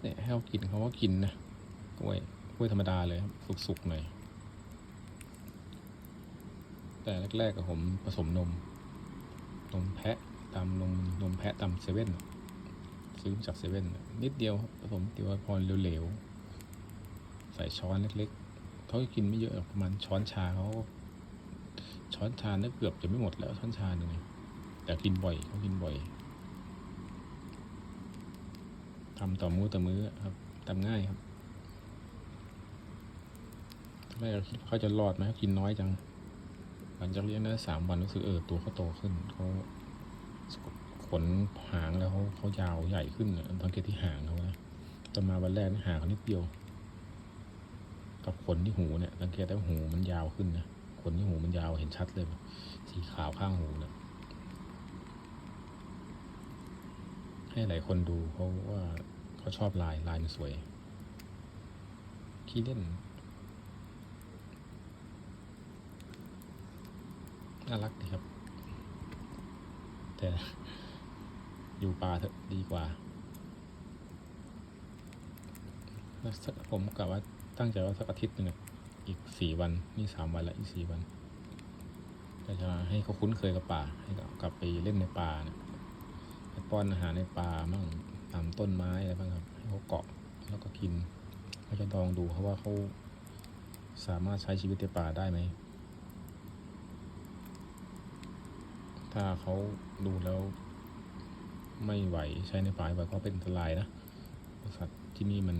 เนี่ยให้เขากินเขาก็กินนะกล้วยกล้วยธรรมดาเลยครับสุกๆหน่อยแต่แรกๆกับผมผสมนม นมแพะตามนมนมแพะตามเซเว่นซื้อจากเซเว่นนิดเดียวผสมติวพรเหลวๆใส่ช้อนเล็กๆเขาก็กินไม่เยอะหรอกประมาณช้อนชาเขาช้อนชาเนี่ยเกือบจะไม่หมดแล้วช้อนชาหนึ่งแต่กินบ่อยเขากินบ่อย ทำต่อมื้อต่อมื้อครับทำง่ายครับตอนแรกเราคิดเขาจะรอดไหมกินน้อยจัง หลังจากเลี้ยงได้สามวันรู้สึกเออตัวเขาโตขึ้นเขาขนหางแล้วเขาเขายาวใหญ่ขึ้นอะสังเกตที่หางเขานะตอนมาวันแรกนี่หางเขานิดเดียว กับขนที่หูเนี่ยสังเกตได้ว่าหูมันยาวขึ้นนะขนที่หูมันยาวเห็นชัดเลย สีขาวข้างหูเนี่ย ให้หลายคนดูเพราะว่าเขาชอบลายลายมันสวย ขี้เล่น น่ารักดีครับ แต่อยู่ป่าเถอะดีกว่าสักผมกะว่าตั้งใจว่าสักอาทิตย์หนึ่งอีกสี่วัน นี่สามวันแล้วอีกสี่วันจะให้เขาคุ้นเคยกับป่า ให้กลับไปเล่นในป่าเนี่ย ป้อนอาหารในป่าบ้างตามต้นไม้อะไรบ้างครับให้เขาเกาะแล้วก็กินก็จะลองดูเขาว่าเขาสามารถใช้ชีวิตในป่าได้ไหม ถ้าเขาดูแล้วไม่ไหวใช้ในป่าไหวก็เป็นอันตรายนะสัตว์ที่นี่มัน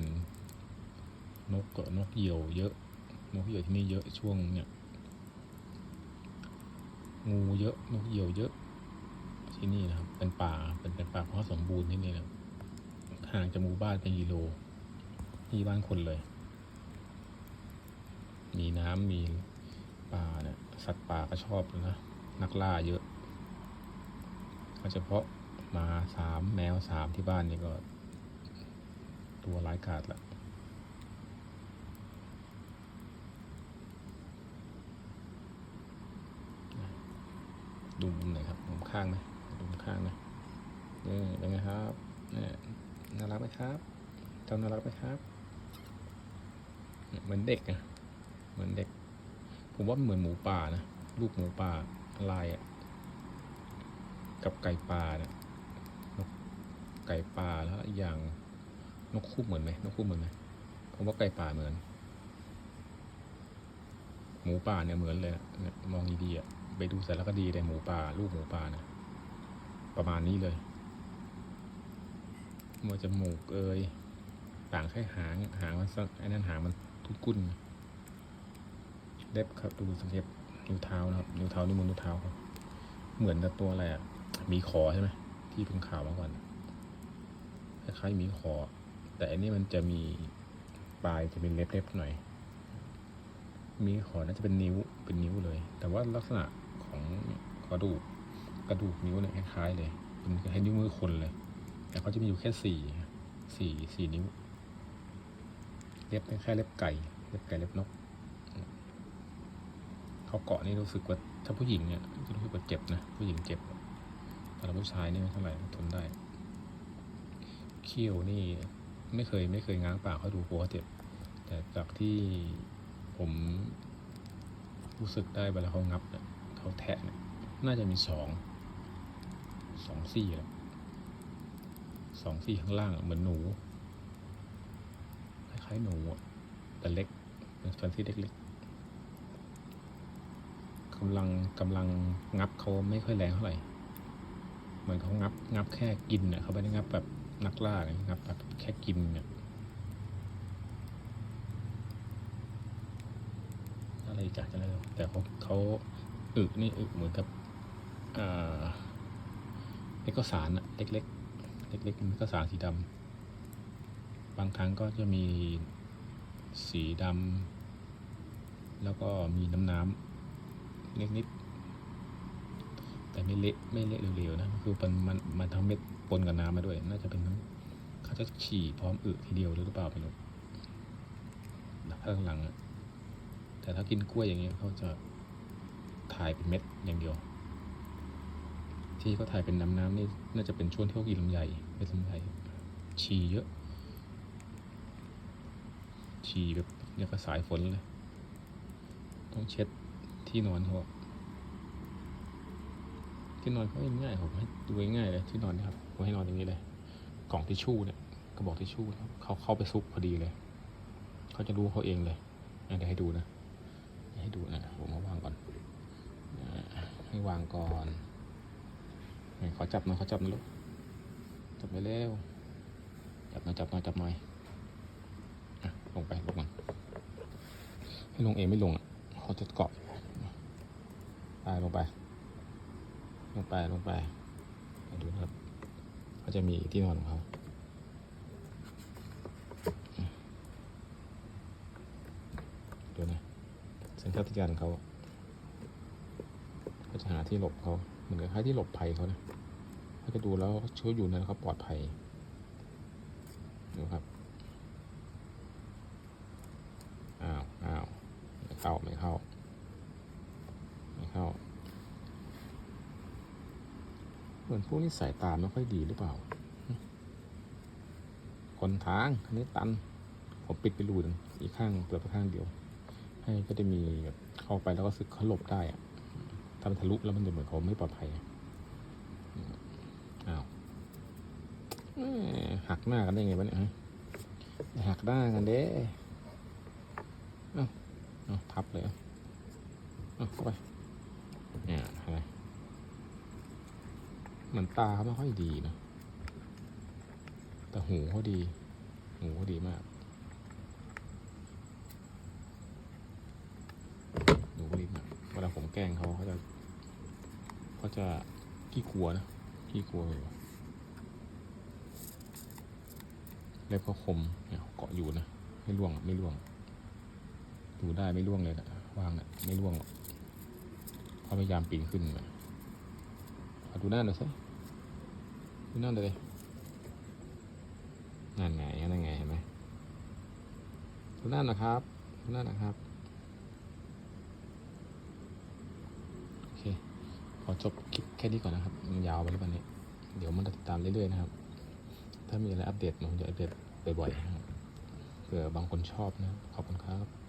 นกกนกเหยี่ยวเยอะ นกเหยี่ยวที่นี่เยอะช่วงเนี่ยงูเยอะนกเหยี่ยวเยอะ ที่นี่นะครับ เป็นป่าเป็นเป็นป่าเพราะสมบูรณ์ที่นี่นะห่างจากหมู่บ้านเป็นกิโลที่บ้านคนเลย มีน้ำมีป่าเนี่ยสัตว์ป่าก็ชอบนะ นักล่าเยอะโดยเฉพาะหมาสามแมวสามที่บ้านนี่ก็ ตัวร้ายกาจละดูมุมไหนครับมุมข้างไหม ข้างนะนี่เป็นไงครับนี่น่ารักไหมครับจ้าน่ารักไหมครับเหมือนเด็กอะเหมือนเด็ก ผมว่าเหมือนหมูป่านะลูกหมูป่าลายอะกับไก่ป่าเนี่ยนกไก่ป่าแล้วอย่างนกคู่เหมือนไหมนกคู่เหมือนไหมผมว่าไก่ป่าเหมือน หมูป่าเนี่ยเหมือนเลยนะมองดีๆอะไปดูสารคดีในหมูป่าลูกหมูป่านะ ประมาณนี้เลยมัวจมูกเอยต่างแค่หางหางมันสักไอ้นั่นหางมันทุกกุนเล็บครับดูสังเกตนิ้วเท้านะครับนิ้วเท้านิ้วมือนิ้วเท้าครับ เหมือนกับตัวอะไรอะมีขอใช่ไหมที่เพิ่งข่าวมาก่อนคล้ายๆมีขอ แต่อันนี้มันจะมีปลายจะเป็นเล็บๆหน่อย มีขอน่าจะเป็นนิ้วเป็นนิ้วเลย แต่ว่าลักษณะของกระดูก กระดูกนิ้วเนี่ยคล้ายๆเลยเป็นคล้ายนิ้วมือคนเลย แต่เขาจะมีอยู่แค่สี่สี่สี่นิ้ว เล็บเป็นแค่เล็บไก่ เล็บไก่เล็บนก เขาเกาะนี่รู้สึกว่าถ้าผู้หญิงเนี่ยจะรู้สึกว่าเจ็บนะ ผู้หญิงเจ็บแต่ผู้ชายนี่ไม่เท่าไหร่ทนได้ เขี้ยวนี่ไม่เคยไม่เคยง้างปากเขาดูกลัวเขาเจ็บ แต่จากที่ผมรู้สึกได้เวลาเขางับเนี่ยเขาแทะเนี่ยน่าจะมีสอง สองซี่แหละสองซี่ข้างล่างเหมือนหนู คล้ายๆหนูแต่เล็กเป็นฟันซี่เล็กๆกำลังกำลังงับเขาไม่ค่อยแรงเท่าไหร่เหมือนเขางับงับแค่กินเนี่ยเขาไม่ได้งับแบบนักล่างับแบบแค่กินเนี่ยอะไรจัดจะเลยแต่เขาเขาอึนี่อึเหมือนกับอ่า เอกสารอะเล็กๆ เล็กๆเป็นเอกสารสีดำบางครั้งก็จะมีสีดำแล้วก็มีน้ำน้ำเล็กนิด แต่ไม่เละไม่เละเร็วๆนะคือมันมันมันทั้งเม็ดปนกับน้ำมาด้วย น่าจะเป็นทั้งเขาจะฉี่พร้อมอึทีเดียวหรือเปล่าไม่รู้ข้างหลังอะแต่ถ้ากินกล้วยอย่างเงี้ยเขาจะถ่ายเป็นเม็ดอย่างเดียว ที่เขาถ่ายเป็นน้ำน้ำนี่น่าจะเป็นช่วงที่เขากินลำไยเป็นลำไยฉี่เยอะฉี่แบบเนี่ยก็สายฝนเลย ต้องเช็ดที่นอนเขาที่นอนเขาง่ายผมให้ดูง่ายเลยที่นอนนะครับผมให้นอนอย่างนี้เลย กล่องทิชชู่เนี่ยกระบอกทิชชู่เขาเข้าไปซุกพอดีเลย เขาจะรู้เขาเองเลยอะเดี๋ยวให้ดูนะให้ดูนะผมมาวางก่อนให้วางก่อน ขอจับหน่อยขอจับหน่อยลูก จับไปเร็ว จับหน่อยจับหน่อยจับหน่อยลงไปลงมันให้ลงเองไม่ลงอะเขาจะเกาะไปลงไป ลงไปลงไปดูนะครับเขาจะมีที่นอนของเขาดูนะสัญชาตญาณของเขาเขาจะหาที่หลบเขา เหมือนกับคล้ายที่หลบภัยเขานะเขาจะดูแล้วเขาเชื่ออยู่นะเขาปลอดภัยดูครับอ้าวอ้าวไม่เข้าไม่เข้าไม่เข้า เหมือนพวกนี้สายตาไม่ค่อยดีหรือเปล่า คนทางอันนี้ตันผมปิดไปรูนึงอีกข้างเปิดไปข้างเดียว ให้ก็จะมีแบบเข้าไปแล้วก็สึกเขาหลบได้อะ ถ้ามันทะลุแล้วมันจะเหมือนเขาไม่ปลอดภัยอ้าวหักหน้ากันได้ไงวะเนี่ยฮะหักหน้ากันเด้เอ้าเอ้าทับเลยเอ้าเอาเข้าไปเนี่ยอะไรเหมือนตาเขาไม่ค่อยดีนะแต่หูเขาดี หูเขาดีมากหนูก็รีมากเวลาผมแกล้งเขาเขาจะ เขาจะขี้กลัวนะขี้กลัวอยู่เล็บเขาคมเนี่ยเกาะอยู่นะไม่ร่วงไม่ร่วงดูได้ไม่ร่วงเลยนะวางเนี่ยไม่ร่วงเขาพยายามปีนขึ้นมาเอาดูหน้าหน่อยสิดูหน้าเลยนั่นไงนั่นไงเห็นไหมดูหน้านะครับดูหน้านะครับโอเค ขอจบคลิปแค่นี้ก่อนนะครับมันยาวไปแล้ววันนี้ เดี๋ยวมันจะติดตามเรื่อยๆนะครับ ถ้ามีอะไรอัปเดตผมจะอัปเดตบ่อยๆนะครับเผื่อบางคนชอบนะ ขอบคุณครับ